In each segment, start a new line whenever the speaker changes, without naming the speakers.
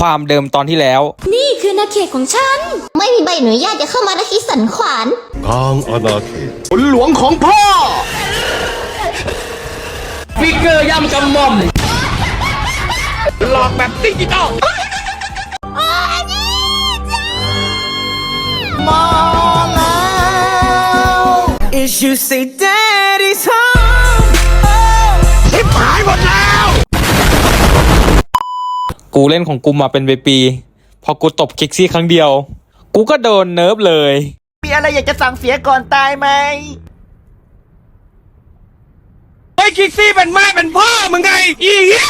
ความเดิมตอนที่แล้ว
นี่คือนาเขตของฉัน
ไม่มีใบอนุญาตจะเข้ามาในที่สันขวาน
กลางอาณาเขต
ผลหลวงของพ่อ ฟิกเกอร์ย่ำกำหม่อม หลอกแบบดิจิตอล
Is you say daddy's home
กูเล่นของกูมาเป็นปีๆพอกูตบคิกซี่ครั้งเดียว กูก็โดนเนิร์ฟเลย
มีอะไรอยากจะสั่งเสียก่อนตายไหม
ไอ้คิกซี่เป็นแม่เป็นพ่อมึงไงอีเหี้ย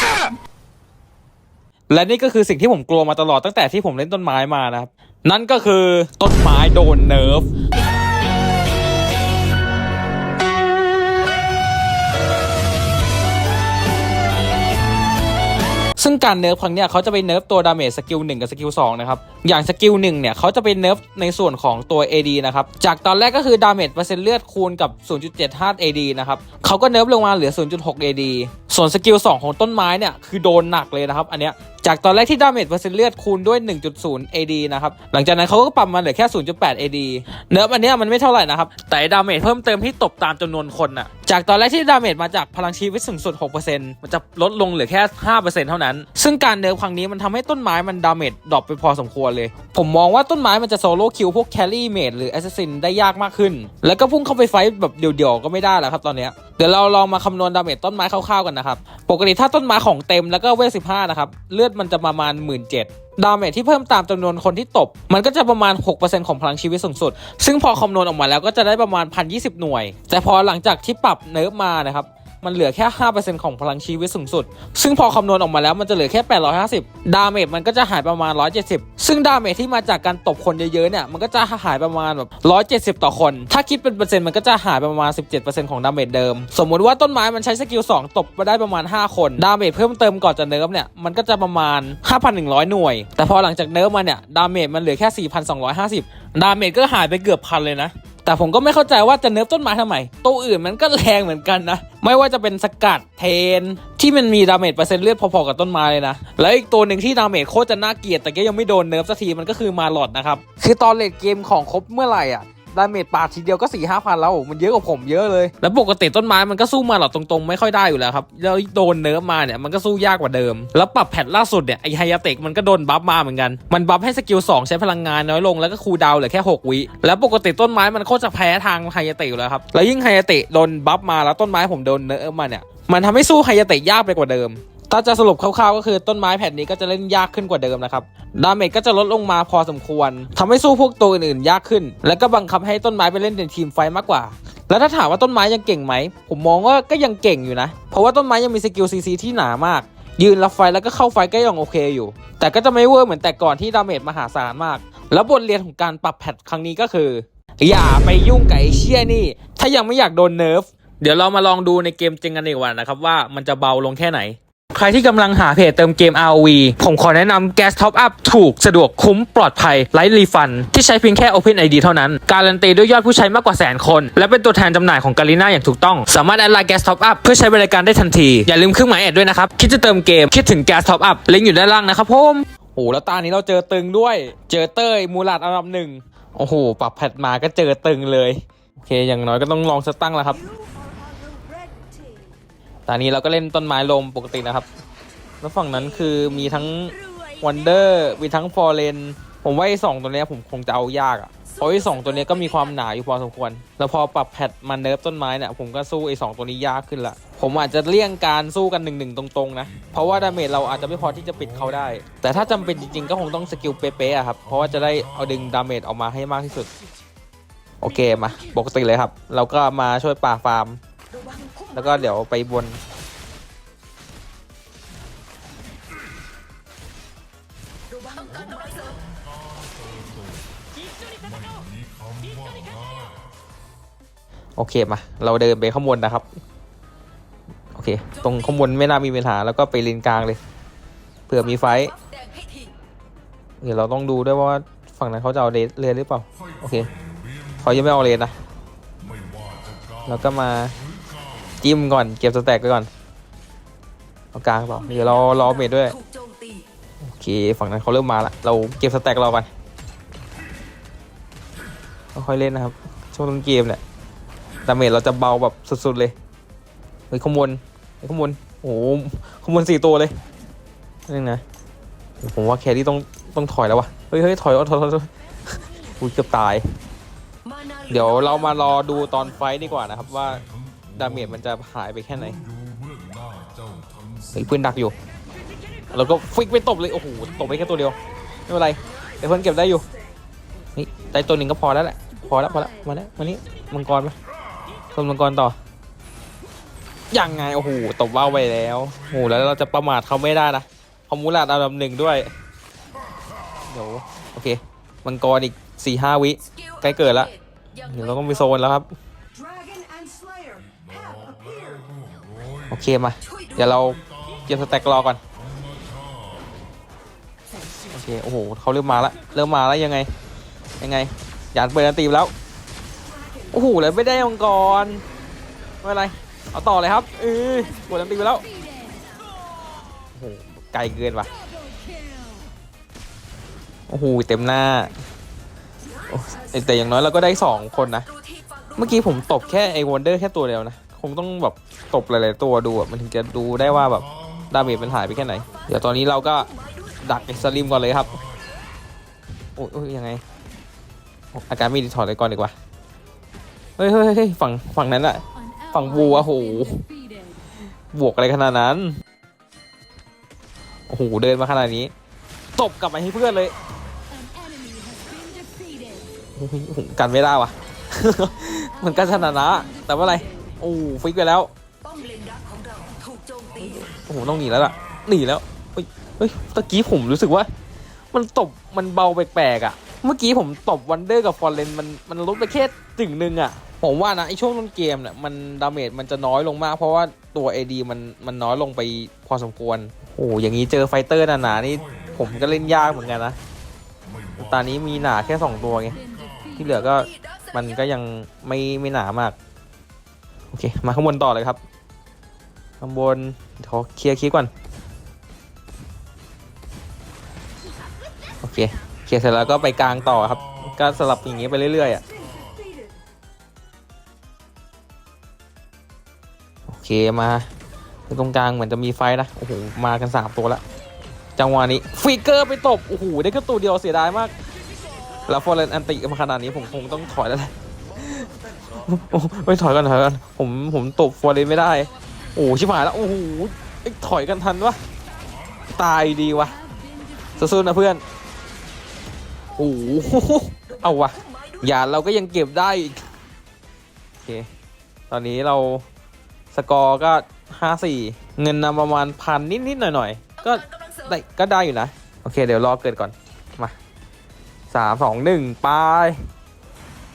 และนี่ก็คือสิ่งที่ผมกลัวมาตลอดตั้งแต่ที่ผมเล่นต้นไม้มานะครับ นั่นก็คือต้นไม้โดนเนิร์ฟ ซึ่งการเนิร์ฟครั้งเนี้ยเขาจะไปเนิร์ฟตัวดาเมจสกิล1กับสกิล2นะครับ อย่างสกิล1เนี่ยเขาจะไปเนิร์ฟในส่วนของตัว AD นะครับ จากตอนแรกก็คือดาเมจเปอร์เซ็นต์เลือดคูณกับ 0.75 AD นะครับเขาก็เนิร์ฟลงมาเหลือ 0.6 AD ส่วนสกิล2ของต้นไม้เนี่ยคือโดนหนักเลยนะครับ อันเนี้ย จากตอนแรกที่ดาเมจเปอร์เซ็นต์เลือดคูณด้วย 1.0 AD นะครับ หลังจากนั้นเขาก็ปรับมาเหลือแค่ 0.8 AD เนิร์ฟอันเนี้ยมันไม่เท่าไหร่นะครับ แต่ดาเมจเพิ่มเติมที่ตบตามจำนวนคนน่ะจากตอนแรกที่ดาเมจมาจากพลังชีวิตสูงสุด 6%มันจะลดลงเหลือแค่ 5%เท่านั้น ซึ่งการเนิร์ฟครั้งนี้มันทำให้ต้นไม้มันดาเมจดรอปไปพอสมควรเลย ผมมองว่าต้นไม้มันจะโซโล่คิวพวกแคลรี่เมดหรือแอสซินได้ยากมากขึ้น แล้วก็พุ่งเข้าไปไฟแบบเดี่ยวๆก็ไม่ได้แล้วครับตอนเนี้ยเดี๋ยวเราลองมาคำนวณดาเมจต้นไม้คร่าวๆกันนะครับ ปกติถ้าต้นไม้ของเต็มแล้วก็เวล15นะครับเลือดมันจะประมาณ 1 7 0 0 0ดาเมจที่เพิ่มตามจำนวนคนที่ตบ มันก็จะประมาณ 6%ของพลังชีวิตสูงสุด ซึ่งพอคำนวณออกมาแล้วก็จะได้ประมาณ 1,020 หน่วย แต่พอหลังจากที่ปรับเนิร์ฟมานะครับ มันเหลือแค่ 5%ของพลังชีวิตสูงสุด ซึ่งพอคำนวณออกมาแล้วมันจะเหลือแค่ 850 ดาเมจมันก็จะหายประมาณ 170 ซึ่งดาเมจที่มาจากการตบคนเยอะๆเนี่ยมันก็จะหายประมาณแบบ170 ต่อคน ถ้าคิดเป็นเปอร์เซ็นต์มันก็จะหายปประมาณ 17%ของดาเมจเดิม สมมุติว่าต้นไม้มันใช้สกิล2ตบมาได้ประมาณ 5 คน ดาเมจเพิ่มเติมก่อนจะเนิร์ฟเนี่ยมันก็จะประมาณ 5,100 หน่วย แต่พอหลังจากเนิร์ฟมาเนี่ยดาเมจมันเหลือแค่ 4,250 ดาเมจก็หายไปเกือบพันเลยนะ แต่ผมก็ไม่เข้าใจว่าจะเนิร์ฟต้นไม้ทำไม ตัวอื่นมันก็แรงเหมือนกันนะ ไม่ว่าจะเป็นสกัดเทน ที่มันมีดาเมจเปอร์เซ็นต์เลือดพอๆกับต้นไม้เลยนะ แล้วอีกตัวหนึ่งที่ดาเมจโคตรจะน่าเกลียดแต่ก็ยังไม่โดนเนิร์ฟสักทีมันก็คือมาหลอดนะครับ คือตอนเลดเกมของครบเมื่อไหร่อะ ดาเมจปาดทีเดียวก็สี่ห้าพันแล้ว มันเยอะกว่าผมเยอะเลย แล้วปกติต้นไม้มันก็สู้มาหลอดตรงๆ ไม่ค่อยได้อยู่แล้วครับ แล้วโดนเนิร์ฟมาเนี่ยมันก็สู้ยากกว่าเดิม แล้วปรับแพทล่าสุดเนี่ยไอไฮยาเตกมันก็โดนบัฟมาเหมือนกัน มันบัฟให้สกิล2ใช้พลังงานน้อยลงแล้วก็คูดาวเหลือแค่ 6 วิ แล้วปกติต้นไม้มันโคตรจะแพ้ทางไฮยาเตะอยู่แล้วครับ แล้วยิ่งไฮยาเตะโดนบัฟมาแล้วต้นไม้ผมโดนเนิร์ฟมาเนี่ยมันทำให้สู้ไฮยาเตะยากไปกว่าเดิม ถ้าจะสรุปคร่าวๆก็คือต้นไม้แผ่นนี้ก็จะเล่นยากขึ้นกว่าเดิมนะครับ ดาเมจก็จะลดลงมาพอสมควรทำให้สู้พวกตัวอื่นๆยากขึ้น แล้วก็บังคับให้ต้นไม้ไปเล่นในทีมไฟมากกว่า แล้วถ้าถามว่าต้นไม้ยังเก่งไหม ผมมองว่าก็ยังเก่งอยู่นะ เพราะว่าต้นไม้ยังมีสกิลซีซีที่หนามาก ยืนรับไฟแล้วก็เข้าไฟก็ยังโอเคอยู่ แต่ก็จะไม่เวอร์เหมือนแต่ก่อนที่ดาเมจมหาศาลมาก แล้วบทเรียนของการปรับแพทครั้งนี้ก็คือ อย่าไปยุ่งกับไอเชี่ยนี่ ถ้ายังไม่อยากโดนเนิร์ฟ เดี๋ยวเรามาลองดูในเกมจริงกันดีกว่านะครับว่ามันจะเบาลงแค่ไหน ใครที่กำลังหาเพจเติมเกม ROV ผมขอแนะนำ Gas Top Up ถูก สะดวกคุ้มปลอดภัยไร้รีฟัน ที่ใช้เพียงแค่ Open ID เท่านั้น การันตีด้วยยอดผู้ใช้มากกว่าแสนคน และเป็นตัวแทนจำหน่ายของกาลิน่าอย่างถูกต้อง สามารถแอดไลน์ Gas Top Up เพื่อใช้บริการได้ทันที อย่าลืมเครื่องหมายแอดด้วยนะครับ คิดจะเติมเกม คิดถึง Gas Top Up ลิงก์อยู่ด้านล่างนะครับผมโอ้แล้วตานี้เราเจอตึงด้วย เจอเต้ยมูลาดอันดับหนึ่งโอ้โหปรับแพทมาก็เจอตึงเลยโอเคอย่างน้อยก็ต้องลองสตั้งแล้วครับ ตอนนี้เราก็เล่นต้นไม้ลมปกตินะครับ แล้วฝั่งนั้นคือมีทั้งวันเดอร์มีทั้งฟอร์เรนผมว่าไอ้สองตัวเนี้ยผมคงจะเอายากอะ่ะเพราะไอ้สองตัวเนี้ยก็มีความหนาอยู่พอสมควร แล้วพอปรับแพทมันเนิร์ฟต้นไม้เนี่ยผมก็สู้ไอ้สองตัวนี้ยากขึ้นละผมอาจจะเลี่ยงการสู้กันหนึ่งหนึ่งตรงๆนะ เพราะว่าดาเมจเราอาจจะไม่พอที่จะปิดเขาได้ แต่ถ้าจำเป็นจริงๆ ก็คงต้องสกิลเป๊ะๆอะครับ เพราะว่าจะได้เอาดึงดาเมจออกมาให้มากที่สุด โอเคมาปกติเลยครับ เราก็มาช่วยป่าฟาร์ม แล้วก็เดี๋ยวไปบน โอเคมา เราเดินไปข้างบนนะครับ โอเค ตรงข้างบนไม่น่ามีปัญหา แล้วก็ไปเลนกลางเลย เผื่อมีไฟ เดี๋ยวเราต้องดูด้วยว่าฝั่งนั้นเขาจะเอาเลนเลนหรือเปล่า โอเค เขายังไม่เอาเลนนะ แล้วก็มา จิ้มก่อนเก็บสแต็กไปก่อนเอากลางเปล่าเดี๋ยวรารอเมดด้วยโอเคฝั่งนั้นเขาเริ่มมาละเราเก็บสแต็กรากันค่อยเล่นนะครับ ช่วงต้นเกมเนี่ยดาเมจเราจะเบาแบบสุดๆเลยเฮ้ยขางบวนเฮ้ยขางบวนโอ้โหขางบวนสี่ตัวเลยนี่นะผมว่าแครี่ต้องต้องถอยแล้ววะเฮ้ยเฮ้ยถอยเอาถอยถอยถอยอุ้ยเกือบตาย เดี๋ยวเรามารอดูตอนไฟดีกว่านะครับว่า ดาเมจมันจะหายไปแค่ไหนเฮ้ยปืนดักอยู่ แล้วก็ฟิกไปตบเลย โอ้โห ตบไปแค่ตัวเดียว ไม่เป็นไรเดี๋ยวเพื่อนเก็บได้อยู่ นี่ได้ตัวหนึ่งก็พอแล้วแหละ พอแล้วพอแล้วมาแล้วมานี้มังกรไปส่งมังกรต่อ ยังไง โอ้โห ตบว่าวไปแล้ว โอ้โห แล้วเราจะประมาทเขาไม่ได้นะเขามูลาดอันดับหนึ่งด้วย เดี๋ยว โอเค มังกรอีกสี่ห้าวิ ใกล้เกิดละ เดี๋ยวเราต้องไปโซนแล้วครับ โอเคมา เดี๋ยวเราเก็บสแต็กรอก่อน โอเค โอ้โหเขาเริ่มมาแล้วเริ่มมาแล้วยังไง ยังไง หยานเปิดอันตีไปแล้ว โอ้โหแล้วไม่ได้มังกรไม่เป็นไร เอาต่อเลยครับเออเปิดอันตีไปแล้ว โอ้โห ไกลเกินว่ะ โอ้โห เต็มหน้า แต่อย่างน้อยเราก็ได้สองคนนะ เมื่อกี้ผมตบแค่ไอ้วอนเดอร์แค่ตัวเดียวนะ คงต้องแบบตบหลายๆตัวดูอะมันถึงจะดูได้ว่าแบบดาเมจมันหายไปแค่ไหน เดี๋ยวตอนนี้เราก็ดักไอ้สลิมก่อนเลยครับ โอ้ยโอ้ยยังไง อาการไม่ดีถอดเลยก่อนดีกว่าเฮ้ยเฮ้ยเฮ้ยฝั่งฝั่งนั้นอะฝั่งบูอะโหบวกอะไรขนาดนั้น โอ้โห เดินมาขนาดนี้ ตบกลับมาให้เพื่อนเลยโอ้โหกันไม่ได้ว่ะมันกันชนะนะ แต่ว่าอะไร โอ้ฟิกไปแล้ว
ป้อมเลนดักของเราถูกโจมตี
โอ้โหต้องหนีแล้วล่ะหนีแล้วเฮ้ยเฮ้ยตะกี้ผมรู้สึกว่า มันตบมันเบาแปลกๆอะ เมื่อกี้ผมตบวันเดอร์กับฟอร์เรนมันมันลดไปแค่จึงหนึ่งอะ ผมว่านะไอช่วงต้นเกมเนี่ยมันดาเมจมันจะน้อยลงมาก เพราะว่าตัว AD มันมันน้อยลงไปพอสมควรโอ้โหอย่างนี้เจอไฟเตอร์หนาๆนี่ผมก็เล่นยากเหมือนกันนะตอนนี้มีหนาแค่สองตัวไงที่เหลือก็มันก็ยังไม่ไม่หนามาก โอเค มาข้างบนต่อเลยครับ ข้างบนขอเคลียร์คลิปก่อน โอเค เคลียร์เสร็จแล้วก็ไปกลางต่อครับ ก็สลับอย่างงี้ไปเรื่อยๆอะ โอเค มาตรงกลางเหมือนจะมีไฟนะ โอ้โห มากันสามตัวละจังหวะนี้ฟิกเกอร์ไปตบ โอ้โห ได้แค่ตัวเดียวเสียดายมาก แล้วฟอร์เรนอันติมาขนาดนี้ผมคงต้องถอยแล้วแหละ โอ้ไม่ถอยกันถอยกัน ผมผมตบฟอร์เรนไม่ได้ โอ้ชิบหายแล้ว โอ้โหเอ้ยถอยกันทันวะ ตายดีวะสู้ๆนะเพื่อน โอ้โหเอาวะอย่าเราก็ยังเก็บได้อีกโอเค ตอนนี้เราสกอร์ก็ห้าสี่เงินนำประมาณพันนิดๆหน่อยๆ ก็ได้ก็ได้อยู่นะ โอเค เดี๋ยวรอเกิดก่อน มาสามสองหนึ่งไป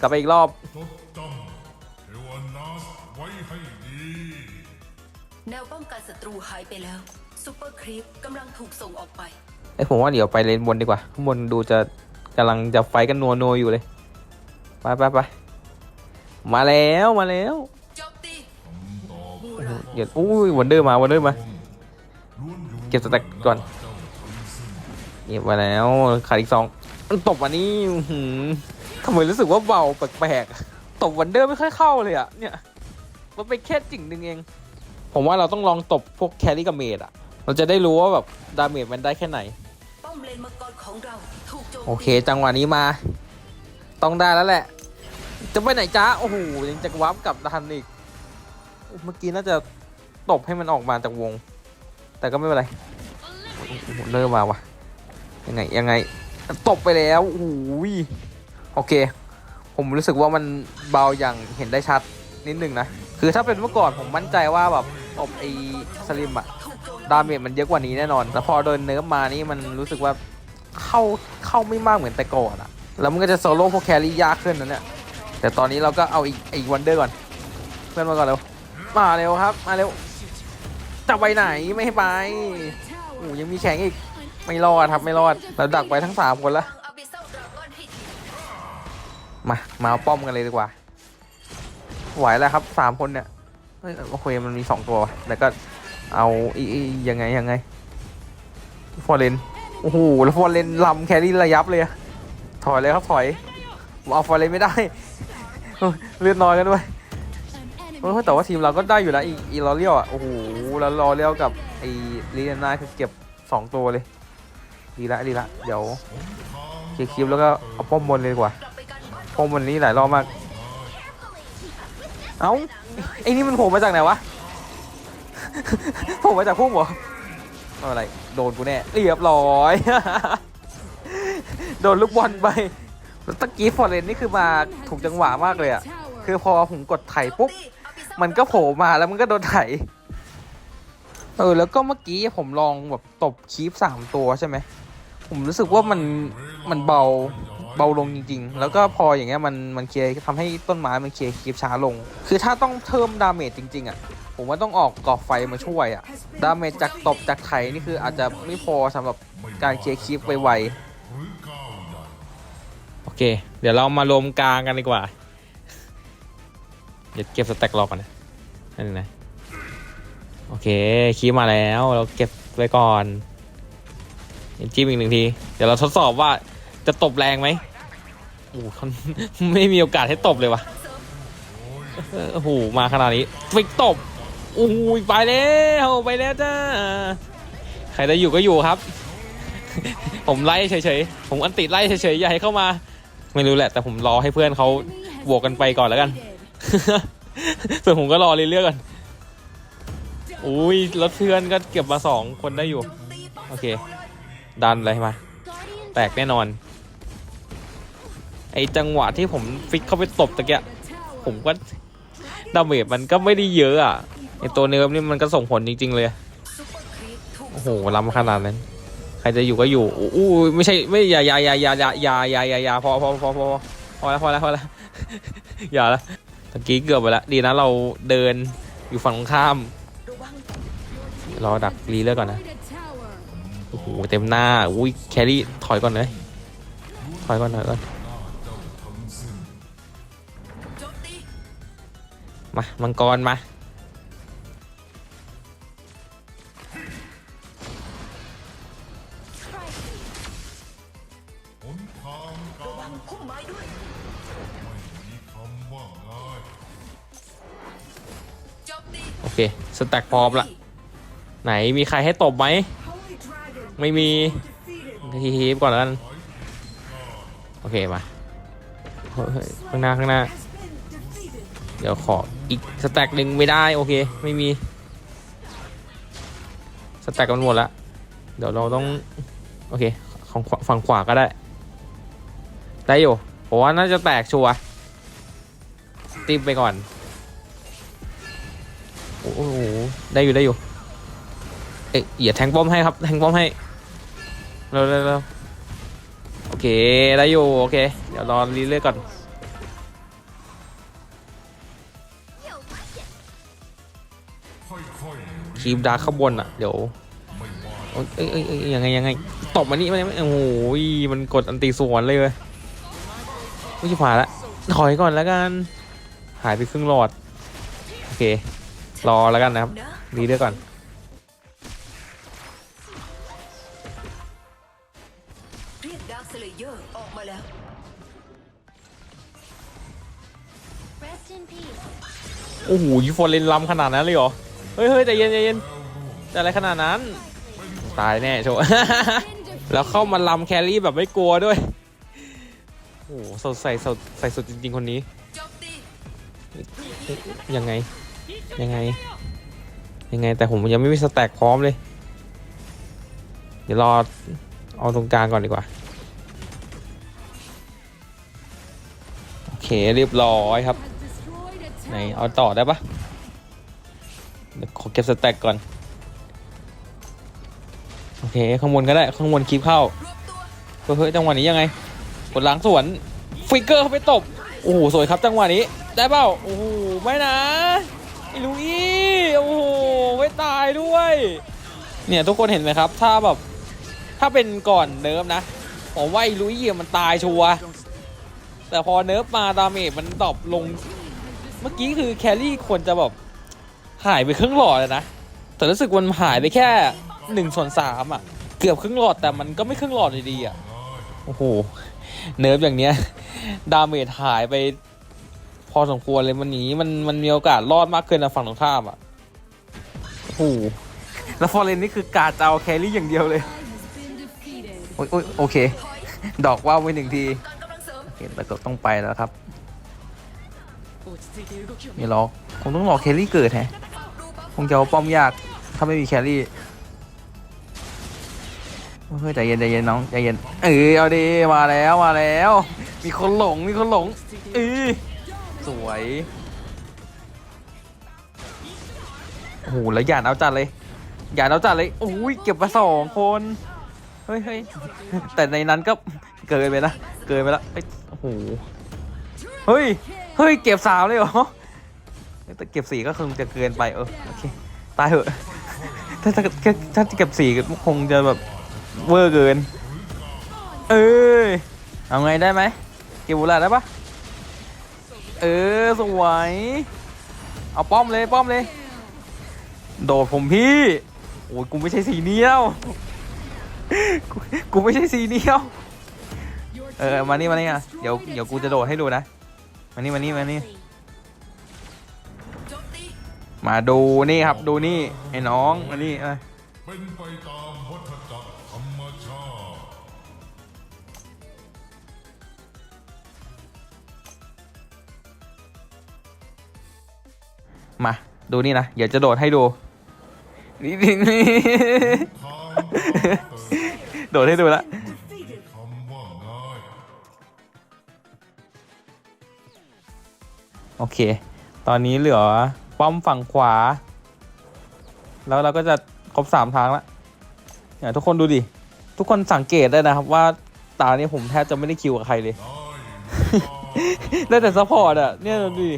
กลับไปอีกรอบ
แนวป้องกันศัตรูหายไปแล้วซูเปอร์ครีปกำลังถูกส่งออกไป
ไอยผมว่าเดี๋ยวไปเลนบนดีกว่าข้างบนดูจะกำลังจะไฟท์กันนัวนัวๆอยู่เลย ไปไปไปมาแล้วมาแล้ว
โจมตี
เดี๋ยวอุ้ยวันเดอร์มาวันเดอร์มา เก็บสแต็กก่อนเก็บมาแล้วขาดอีกสองมันตบวันนี้อื้อหือทำไมรู้สึกว่าเบาแปลกๆอะตบวันเดอร์ไม่ค่อยเข้าเลยอะเนี่ยมันไปแค่จิ่งหนึ่งเอง ผมว่าเราต้องลองตบพวกแครี่กับเมดอะเราจะได้รู้ว่าแบบดาเมจมันได้แค่ไหน
ป้อมเลนมังกรของเราถูกโจมตี
โอเคจังหวะนี้มา ต้องได้แล้วแหละ จะไปไหนจ้าโอ้โหยังจะวับกลับทันอีกเมื่อกี้น่าจะตบให้มันออกมาจากวง แต่ก็ไม่เป็นไรโอ้โหเริ่มมาวะยังไงยังไงตบไปแล้วโอ้โหยโอเค ผมรู้สึกว่ามันเบาอย่างเห็นได้ชัดนิดนึงนะ คือถ้าเป็นเมื่อก่อนผมมั่นใจว่าแบบ ตบไอ้สลิมอะดาเมจมันเยอะกว่านี้แน่นอน แต่พอโดนเนิร์ฟมานี่มันรู้สึกว่าเข้าเข้าไม่มากเหมือนแต่ก่อนอะแล้วมันก็จะโซโล่พวกแครี่ยากขึ้นนะเนี่ย แต่ตอนนี้เราก็เอาอีกอีกวันเดอร์ก่อน เพื่อนมาก่อนเร็ว มาเร็วครับ มาเร็ว จะไปไหนไม่ให้ไปโอ้ยังมีแข่งอีก ไม่รอดครับไม่รอด เราดักไปทั้งสามคนละ มา มาเอาป้อมกันเลยดีกว่า ไหวแล้วครับสามคนเนี่ย เฮ้ยโอเคมันมีสองตัวแล้วก็เอาอีอยังไงยังไงฟอร์เรนโอ้โหแล้วฟอร์เรนลำแครี่ระยับเลยอะถอยเลยครับถอยเอาฟอร์เรนไม่ได้เลือดน้อยกันด้วยเฮ้ยแต่ว่าทีมเราก็ได้อยู่นะอีอีลอเรียวอะโอ้โหแล้วลอเรียวกับไอ้ลีเนนาคือเก็บสองตัวเลยดีละดีละเดี๋ยวเคลียร์คลิปแล้วก็เอาป้อมบนเลยดีกว่าป้อมบนนี้หลายรอบมากเอ้า ไอ้นี่มันโผล่มาจากไหนวะ โผล่มาจากพุ่มเหรอไม่เป็นไร โดนกูแน่ เรียบร้อย โดนลูกบอลไปแล้วตะกี้ฟอร์เรนนี่คือมาถูกจังหวะมากเลยอะคือพอผมกดไถปุ๊บ มันก็โผล่มาแล้วมันก็โดนไถ เออ แล้วก็เมื่อกี้ผมลองแบบตบคีฟสามตัวใช่ไหม ผมรู้สึกว่ามันมันเบา เบาลงจริง ๆ แล้วก็พออย่างเงี้ยมันมันเคลียร์ทำให้ต้นไม้มันเคลียร์คีฟช้าลง คือถ้าต้องเพิ่มดาเมจจริงๆอะผมว่าต้องออกกรอบไฟมาช่วยอะ ดาเมจจากตบจากไถนี่คืออาจจะไม่พอสำหรับการเคลียร์คีฟไวๆโอเค เดี๋ยวเรามารวมกลางกันดีกว่า เดี๋ยวเก็บสแต็กรอก่อนนะนั่นนะโอเคคีย์มาแล้ว เราเก็บไว้ก่อนจิ้มอีกหนึ่งที เดี๋ยวเราทดสอบว่า จะตบแรงไหมโอ้เขาไม่มีโอกาสให้ตบเลยวะโอ้โหมาขนาดนี้ฟิกตบโอ้ยไปแล้วไปแล้วจ้าใครจะอยู่ก็อยู่ครับ ผมไล่เฉยๆผมอันติไล่เฉยๆอย่าให้เข้ามา ไม่รู้แหละ แต่ผมรอให้เพื่อนเขาบวกกันไปก่อนแล้วกัน ส่วนผมก็รอเรื่อยๆก่อนอุ้ยแล้วเพื่อนก็เก็บมาสองคนได้อยู่ โอเค ดันเลยมา แตกแน่นอน ไอจังหวะที่ผมฟิกเข้าไปตบตะเกียผมก็ดาเมจมันก็ไม่ได้เยอะอะไอตัวเนิร์ฟนี่มันก็ส่งผลจริง ๆ เลย โอ้โหล้ำขนาดนั้น ใครจะอยู่ก็อยู่อู้ไม่ใช่ไม่อย่าอย่าอย่าอย่าอย่าอย่าอย่าอย่าอย่าพอพอพอพอพอแล้วพอแล้วพอแล้วอย่าละตะกี้เกือบไปล้วดีนะเราเดินอยู่ฝั่งตรงข้ามรอดักรีเลอร์ก่อนนะโอ้โหเต็มหน้าอุ้ยแครี่ถอยก่อนเลยถอยก่อนถอยก่อน มา มังกร มาโอเค สแต็กพร้อมละ ไหนมีใครให้ตบไหม ไม่มีทีทีก่อนแล้วกัน โอเค มาเฮ้ยข้างหน้า ข้างหน้า เดี๋ยวขออีกสแต็กหนึ่งไม่ได้โอเค ไม่มี สแต็กมันหมดละเดี๋ยวเราต้อง โอเคของฝั่งขวาก็ได้ ได้อยู่ผมว่าน่าจะแตกชัวร์ตีมไปก่อน โอ้โห ได้อยู่ได้อยู่ เอ๊ะอย่าแทงป้อมให้ครับ แทงป้อมให้ เร็วเร็วโอเค ได้อยู่ โอเค เดี๋ยวรอรีเรื่อก่อน คีมดาร์คข้างบนอะ เดี๋ยวโอ้ยเอ้ยเอ้ยเอ้ยยังไงยังไงตบมานี่มันโอ้โหมันกดอันตีสวนเลยเว้ยไม่ใช่ผ่านละถอยก่อนแล้วกันหายไปครึ่งหลอดโอเค รอแล้วกันนะครับรีเรื่อยก่อน
เรียกดาร์คสเลเยอร์ออกมาแล้ว
โอ้โหยูฟอร์เรนล้ำขนาดนั้นเลยเหรอ เฮ้ยเฮ้ยใจเย็นใจเย็นแต่อะไรขนาดนั้น ตายแน่โชว์ แล้วเข้ามาล้ำแครี่แบบไม่กลัวด้วย โอ้โหสดใสสดใสสุดจริงๆคนนี้ ยังไง ยังไง ยังไงแต่ผมยังไม่มีสแต็กพร้อมเลย เดี๋ยวรอเอาตรงกลางก่อนดีกว่า โอเคเรียบร้อยครับ ไหนเอาต่อได้ปะ เดี๋ยวขอเก็บสแต็กก่อน โอเค ข้างบนก็ได้ ข้างบนคลิปเข้า เฮ้ยจังหวะนี้ยังไง กดล้างสวน ฟิกเกอร์เข้าไปตบ โอ้โห สวยครับจังหวะนี้ ได้เปล่า โอ้โห ไม่นะไอ้ลุยโอ้โห ไม่ตายด้วย เนี่ยทุกคนเห็นไหมครับ ถ้าแบบ ถ้าเป็นก่อนเนิร์ฟนะ ผมว่าไอ้ลุยมันตายชัวร์ แต่พอเนิร์ฟมาดาเมจมันดรอปลง เมื่อกี้คือแครี่ควรจะแบบ หายไปครึ่งหลอดเลยนะ แต่รู้สึกมันหายไปแค่หนึ่งส่วนสามอะ เกือบครึ่งหลอดแต่มันก็ไม่ครึ่งหลอดอยู่ดีอะ โอ้โห เนิร์ฟอย่างเนี้ย ดาเมจหายไป พอสมควรเลยมันหนีมันมันมีโอกาสรอดมากขึ้นนะฝั่งตรงข้ามอะ โอ้โห แล้วฟอร์เรนนี่คือกาดจะเอาแครี่อย่างเดียวเลย โอ้ยโอ้ยโอเค ดอกว่าวไปหนึ่งที
การกำลังเสริม
โอเคแล้วก็ต้องไปแล้วครับนี่ล็อกคงต้องรอแครี่เกิดแฮะ คงจะเอาป้อมยาก ถ้าไม่มีแครี่เฮ้ยใจเย็นใจเย็นน้องใจเย็นเออเอาดีมาแล้วมาแล้ว มีคนหลงมีคนหลงเออสวยโอ้โหแล้วหยาดเอาจัดเลยหยาดเอาจัดเลยโอ้ยเก็บมาสองคนเฮ้ยเฮ้ยแต่ในนั้นก็เกินไปนะเกินไปล้วเอ้ยโอ้โหเฮ้ยเฮ้ยเก็บสามเลยเหรอ แต่เก็บสีก็คงจะเกินไปเออโอเคตายเหอะถ้าถ้าถ้าถ้าเก็บสีก็คงจะแบบเวอร์เกิน เอ้ยเอาไงได้ไหมเก็บบุหรี่ได้ปะเออสวยเอาป้อมเลยป้อมเลย โดดผมพี่โอ้ยกูไม่ใช่สีเนี้ยวกูไม่ใช่สีเนี้ยวเออมานี่มานี่อะเดี๋ยวเดี๋ยวกูจะโดดให้ดูนะมานี่มานี่มานี่
โจมตี
มาดูนี่ครับดูนี่ไอ้น้องมานี่มา
เป็นไปตามวัฏจักรธรรมชาติ
มาดูนี่นะเดี๋ยวจะโดดให้ดูนี่นี่นี่โดดให้ดูละ
คำว่าง่าย
โอเค ตอนนี้เหลือ ป้อมฝั่งขวา แล้วเราก็จะครบสามทางละเนี่ยทุกคนดูดิ ทุกคนสังเกตได้นะครับว่าตานี้ผมแทบจะไม่ได้คิวกับใครเลย ได้แต่ซัพพอร์ตอะเนี่ยดูดิ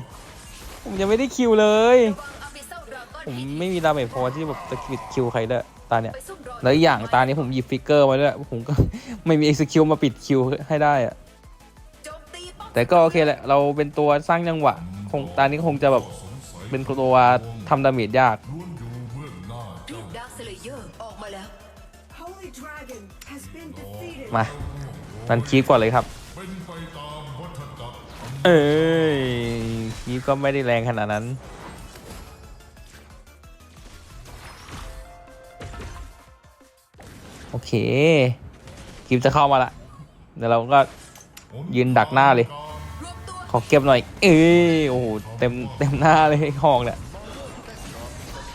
ผมยังไม่ได้คิวเลย ผมไม่มีดาเมจพอที่แบบจะปิดคิวใครได้ตาเนี่ย แล้วอีกอย่างตานี้ผมหยิบฟิกเกอร์มาด้วย ผมก็ไม่มี execute มาปิดคิวให้ได้อะแต่ก็โอเคแหละ เราเป็นตัวสร้างจังหวะ คงตานี้คงจะแบบ เป็นตัวทำดาเมจยาก
ล้วนอยู่เบื้องหน้าเจ้า
ดาร์คสเลเยอร์ออกมาแล้ว
Holy Dragon has been defeated.
มานันคีบก่อนเลยครับ
เป็นไปตามวัฏจักรธรรม
เอ้ยคีบก็ไม่ได้แรงขนาดนั้น โอเคคีบจะเข้ามาละ เดี๋ยวเราก็ยืนดักหน้าเลย
รวมตัว
ขอเก็บหน่อย เอ้ยโอ้โหเต็มเต็มหน้าเลยหอกเนี่ย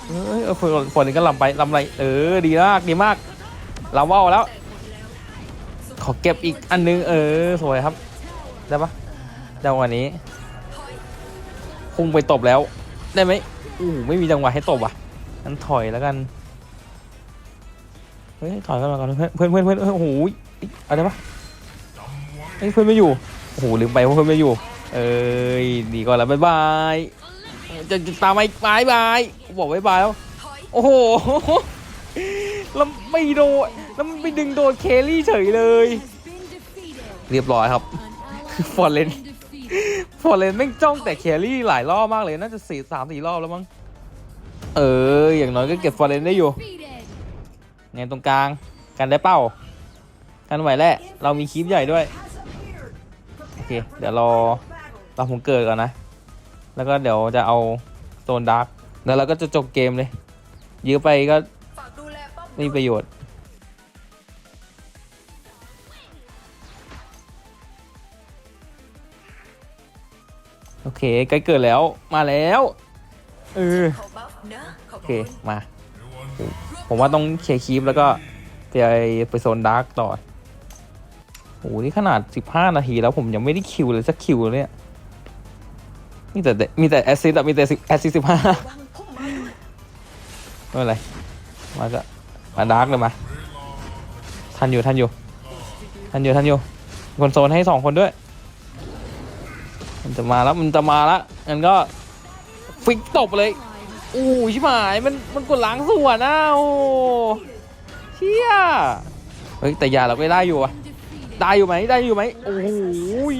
เอ้ยเอฝนฝนนี่ก็ลำไปลำไรเออดีมากดีมากลำว่าวแล้ว ขอเก็บอีกอันนึงเออสวยครับได้ปะจังหวะนี้พุ่งไปตบแล้ว ได้ไหมอู้ไม่มีจังหวะให้ตบอะงั้นถอยแล้วกันเฮ้ยถอยกันมาก่อนเพื่อนเพื่อนเพื่อนเพื่อนโอ้โหอ้ยเอาได้ปะเฮ้ยเพื่อนไม่อยู่โอ้โหลืมไปว่าเพื่อนไม่อยู่ เอ้ยดีก่อนแล้วบ๊ายบายจะจะตามไปบายบายบอกบ๊ายบายแล้ว
ถอย
โอ้โหแล้วไม่โดนแล้วมันไปดึงโดนเคลลี่เฉยเลย เรียบร้อยครับฟอร์เรนฟอร์เรนแม่งจ้องแต่เคลลี่หลายรอบมากเลยน่าจะสี่สามสี่รอบแล้วมั้งเอออย่างน้อยก็เก็บฟอร์เรนได้อยู่ไงตรงกลางกันได้เป้ากันไหวแหละเรามีคลิปใหญ่ด้วยโอเคเดี๋ยวรอ เราผมเกิดก่อนนะ แล้วก็เดี๋ยวจะเอาโซนดาร์กแล้วเราก็จะจบเกมเลย ยื้อไปก็
ม
ไม่มีประโยชน์โอเคใกล้เกิดแล้วมาแล้วเออโอเค มา ผมว่าต้องเคลียร์คีปแล้วก็ไปไปโซนดาร์กต่อโอ้โหนี่ขนาด 15 นาทีแล้วผมยังไม่ได้คิวเลยสักคิวเลยเนี่ย มีแต่มีแต่แอสซิสต์อะมีแต่แอสซิสต์สิบห้า
ไม่
เป็นไรมาจะมาดาร์กเลยมาทันอยู่ทันอยู่ทันอยู่ทันอยู่คนโซนให้สองคนด้วย มันจะมาแล้วมันจะมาแล้วงั้นก็ฟิกตบเลยอู้ชิบหายมันมันกดล้างส่วนนะโอ้เชี่ยเฮ้ยแต่ยาเราก็ได้อยู่อะได้อยู่ไหมได้อยู่ไหมโอ้โหย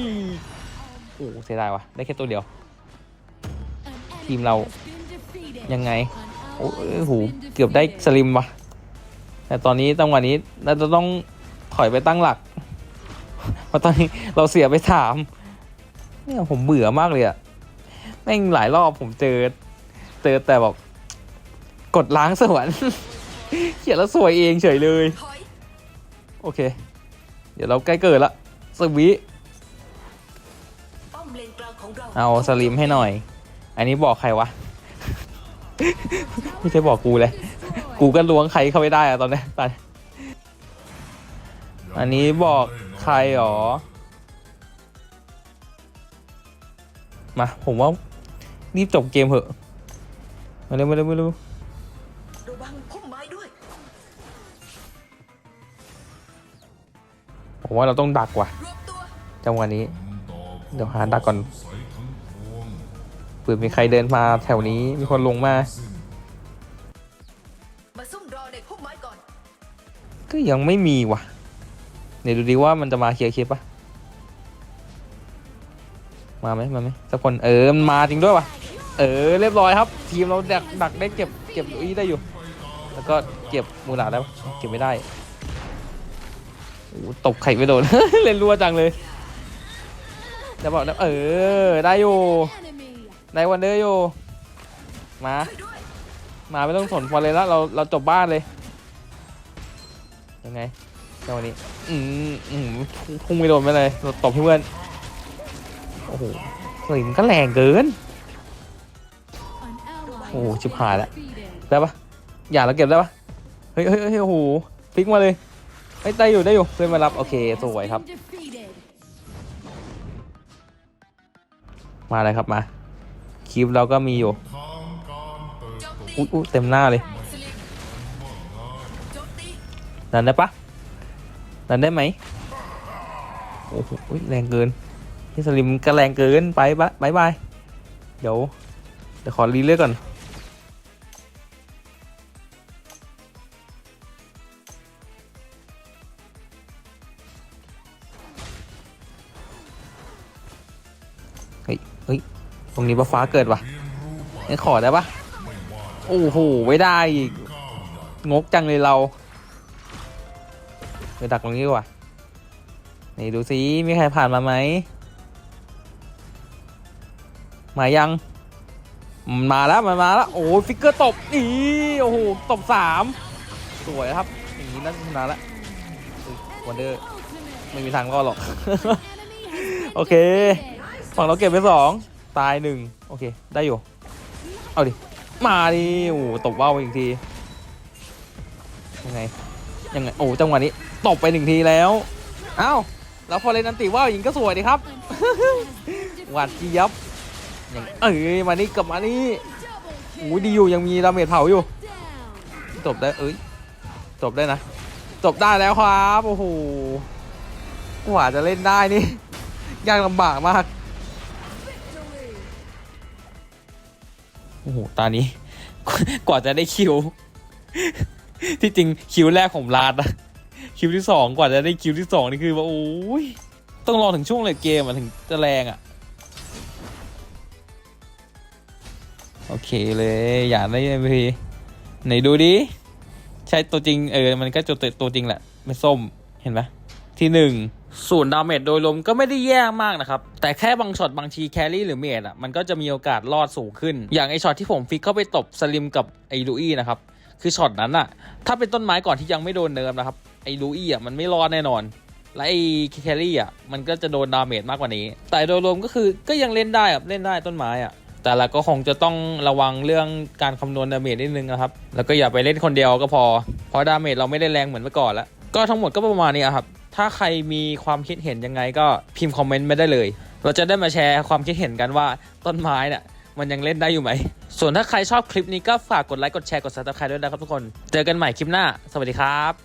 โอ้เสียดายว่ะได้แค่ตัวเดียว ทีมเรายังไง โอ้โหเกือบได้สลิมวะแต่ตอนนี้จังวะนี้เราจะต้องถอยไปตั้งหลักเพราะตอนนี้เราเสียไปสามเนี่ยผมเบื่อมากเลยอะแม่งหลายรอบผมเจอ เจอแต่แบบกดล้างสวรรค์เขียนแล้วสวยเองเฉยเลย โอเค เดี๋ยวเราใกล้เกิดละสวิ
เอา
สลิมให้หน่อย อันนี้บอกใครวะ ไม่ใช่บอกกูเลย กูก็ล้วงใครเข้าไม่ได้อะตอนนี้ตายอันนี้บอกใครหรอ มา ผมว่ารีบจบเกมเหอะ มาเร็วมาเร็วมาเร็ว
ระวังพุ่มไม้ด้วย
ผมว่าเราต้องดักว่ะ
รวบตัว
จังหวะนี้
ต่อ
เดี๋ยวหาดักก่อน
ใส่ทั้งพวง
เผื่อมีใครเดินมาแถวนี้มีคนลงมา
มาซุ่มรอในพุ่มไม้ก่อน
ก็ยังไม่มีว่ะเดี๋ยวดูดีว่ามันจะมาเคลียร์คลิปปะมาไหมมาไหมสักคนเออมันมาจริงด้วยว่ะเออเรียบร้อยครับ ทีมเราดักดักได้เก็บเก็บอีได้อยู่ แล้วก็เก็บมูลาแล้วเก็บไม่ได้โอ้โหตบไข่ไม่โดน เล่นรัวจังเลยจะบอกนะเออได้อยู่ ได้วันเดอร์อยู่มามาไม่ต้องสนพอเลยแล้วเราเราจบบ้านเลยยังไงจังวะนี้อืมอืมพุ่งไม่โดนไปเลยเราตบเพื่อนโอ้โหสลิมก็แรงเกินโอ้โหชิบหายแล้วได้ปะอย่าเราเก็บได้ปะเฮ้ยเฮ้ยเฮ้ยโอ้โหพลิกมาเลยเฮ้ยได้อยู่ได้อยู่เพื่อนมารับโอเคสวยครับ มาเลยครับมา คลิปเราก็มีอยู่
ทางการเติบ
โจม
โต
ตี
อุ๊ยอุ๊ยเต็มหน้าเลย
สลิมโจมตี
ดันได้ปะดันได้ไหมโอ้โหอุ๊ยแรงเกินพี่สลิมก็แรงเกินไปบะบายบายเดี๋ยวเดี๋ยวขอรีเลือกก่อน ตรงนี้ฟ้าเกิดวะงั้นขอได้ปะโอ้โหไม่ได้อีกงกจังเลยเราไปดักตรงนี้ดีกว่านี่ดูสิมีใครผ่านมาไหมมายังมาแล้วมันมาแล้วโอ้ยฟิกเกอร์ตบอีโอ้โหตบสามสวยครับอย่างนี้น่าจะชนะล้ววันเดอร์ไม่มีทางรอดหรอก โอเคฝั่งเราเก็บไปสอง ตายหนึ่งโอเค ได้อยู่ เอาดิ มาดิโอ้ตบว่าวอีกที ยังไง ยังไง โอ้ จังหวะนี้ ตบไปหนึ่งทีแล้ว เอ้า แล้วพอเลนอันติว่าวหญิงก็สวยดีครับ หวาดเจี๊ยบยังเอ้ย มานี่กลับมานี่โอ้ดีอยู่ ยังมีดาเมจเผาอยู่ จบได้ เอ้ย จบได้นะ จบได้แล้วครับ โอ้โห กว่าจะเล่นได้นี่ ยากลำบากมาก โอ้โหตอนนี้ กว่าจะได้คิว ที่จริงคิวแรกผมลาดนะคิวที่สองกว่าจะได้คิวที่สองนี่คือว่าโอ้ย ต้องรอถึงช่วงเลยเกมอะถึงจะแรงอะโอเคเลย อยากได้ MVP ไหนดูดิ ใช่ตัวจริง เออ มันก็ตัวตัวจริงแหละไม่ส้ม เห็นไหมที่หนึ่ง ส่วนดาเมจโดยรวมก็ไม่ได้แย่มากนะครับ แต่แค่บางช็อตบางทีแครี่หรือเมจอะมันก็จะมีโอกาสรอดสูงขึ้น อย่างไอช็อตที่ผมฟิกเข้าไปตบสลิมกับไอลูอี้นะครับ คือช็อตนั้นอะ ถ้าเป็นต้นไม้ก่อนที่ยังไม่โดนเนิร์มนะครับ ไอลูอี้อะมันไม่รอดแน่นอน และไอแครี่อะมันก็จะโดนดาเมจมากกว่านี้ แต่โดยรวมก็คือก็ยังเล่นได้ครับเล่นได้ต้นไม้อะแต่เราก็คงจะต้องระวังเรื่องการคำนวณดาเมจนิดนึงนะครับ แล้วก็อย่าไปเล่นคนเดียวก็พอ เพราะดาเมจเราไม่ได้แรงเหมือนเมื่อก่อนแล้ว ก็ทั้งหมดก็ประมาณนี้ครับ ถ้าใครมีความคิดเห็นยังไงก็พิมพ์คอมเมนต์มาได้เลย เราจะได้มาแชร์ความคิดเห็นกันว่าต้นไม้เนี่ยมันยังเล่นได้อยู่ไหม ส่วนถ้าใครชอบคลิปนี้ก็ฝากกดไลค์ กดแชร์ กดซับสไครต์ด้วยนะครับทุกคน เจอกันใหม่คลิปหน้า สวัสดีครับ